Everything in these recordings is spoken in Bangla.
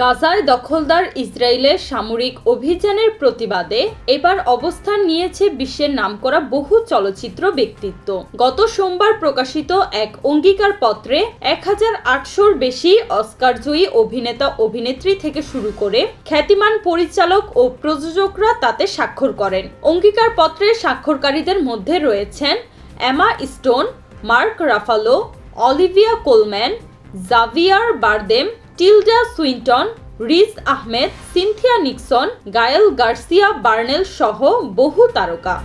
গাজায় দখলদার ইসরায়েলের সামরিক অভিযানের প্রতিবাদে এবার অবস্থান নিয়েছে বিশ্বের নামকরা বহু চলচ্চিত্র ব্যক্তিত্ব। গত সোমবার প্রকাশিত এক অঙ্গীকার পত্রে এক হাজার আটশোর বেশি অস্কারজয়ী অভিনেতা অভিনেত্রী থেকে শুরু করে খ্যাতিমান পরিচালক ও প্রযোজকরা তাতে স্বাক্ষর করেন। অঙ্গীকার পত্রে স্বাক্ষরকারীদের মধ্যে রয়েছেন Emma Stone, Mark Ruffalo, Olivia Colman, Javier Bardem Tilda Swinton, Riz Ahmed, Cynthia Nixon, Gael Garcia Bernal সহ বহু তারকা।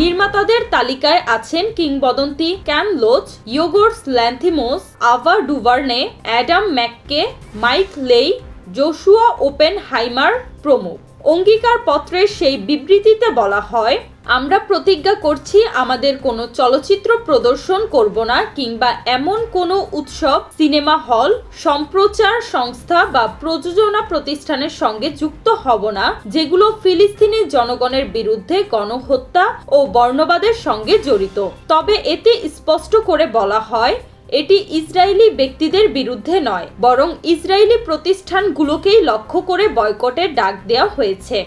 নির্মাতাদের তালিকায় আছেন কিংবদন্তি ক্যাম loach, ইয়োগোর্স Lanthimos, Ava DuVernay, Adam McKay, Mike Leigh, Joshua Oppenheimer প্রমুখ। অঙ্গীকার পত্রের সেই বিবৃতিতে বলা হয় আমরা প্রতিজ্ঞা করছি আমাদের কোনো চলচ্চিত্র প্রদর্শন করব না কিংবা এমন কোনো উৎসব, সিনেমা হল, সম্প্রচার সংস্থা বা প্রযোজনা প্রতিষ্ঠানের সঙ্গে যুক্ত হব না, যেগুলো ফিলিস্তিনি জনগণের বিরুদ্ধে গণহত্যা ও বর্ণবাদের সঙ্গে জড়িত। তবে এতে স্পষ্ট করে বলা হয়, এটি ইসরায়েলি ব্যক্তিদের বিরুদ্ধে নয়, বরং ইসরায়েলি প্রতিষ্ঠানগুলোকেই লক্ষ্য করে বয়কটের ডাক দেওয়া হয়েছে।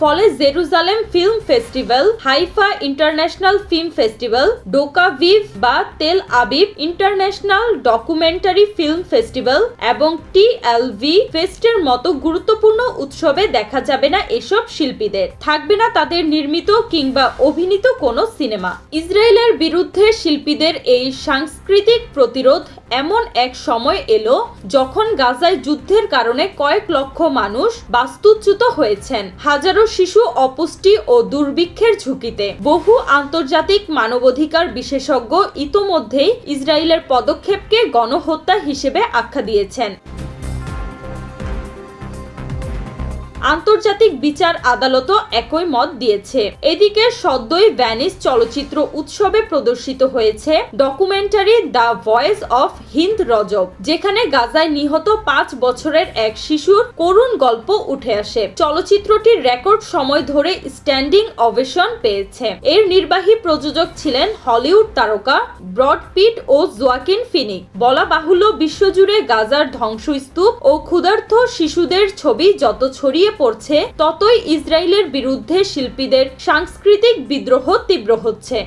ফলে Jerusalem film festival, Haifa international film festival Docaviv বা Tel Aviv international documentary film festival এবং টিএলভি ফেস্টের মতো গুরুত্বপূর্ণ উৎসবে দেখা যাবে না এসব শিল্পীদের। থাকবে না তাদের নির্মিত কিংবা অভিনীত কোনো সিনেমা। ইসরায়েলের বিরুদ্ধে শিল্পীদের এই সাংস্কৃতিক প্রতিরোধ এমন এক সময় এলো যখন গাজায় যুদ্ধের কারণে কয়েক লক্ষ মানুষ বাস্তুচ্যুত হয়েছেন। হাজারো শিশু অপুষ্টি ও দুর্ভিক্ষের ঝুঁকিতে। বহু আন্তর্জাতিক মানবাধিকার বিশেষজ্ঞ ইতোমধ্যেই ইসরায়েলের পদক্ষেপকে গণহত্যা হিসেবে আখ্যা দিয়েছেন। আন্তর্জাতিক বিচার আদালতও একই মত দিয়েছে। এদিকে সদ্যই ভ্যানিস চলচ্চিত্র উৎসবে প্রদর্শিত হয়েছে documentary the voice of Hind Rajab, যেখানে গাজায় নিহত পাঁচ বছরের এক শিশুর করুণ গল্প উঠে আসে। চলচ্চিত্রটির রেকর্ড সময় ধরে স্ট্যান্ডিং অভেশন পেয়েছে। এর নির্বাহী প্রযোজক ছিলেন হলিউড তারকা ব্রড পিট ও জোয়াকিন ফিনিক। বলা বাহুল্য, বিশ্বজুড়ে গাজার ধ্বংসস্তূপ ও ক্ষুধার্থ শিশুদের ছবি যত ছড়িয়ে পড়ছে, ততই ইসরায়েলের বিরুদ্ধে শিল্পীদের সাংস্কৃতিক বিদ্রোহ তীব্র হচ্ছে।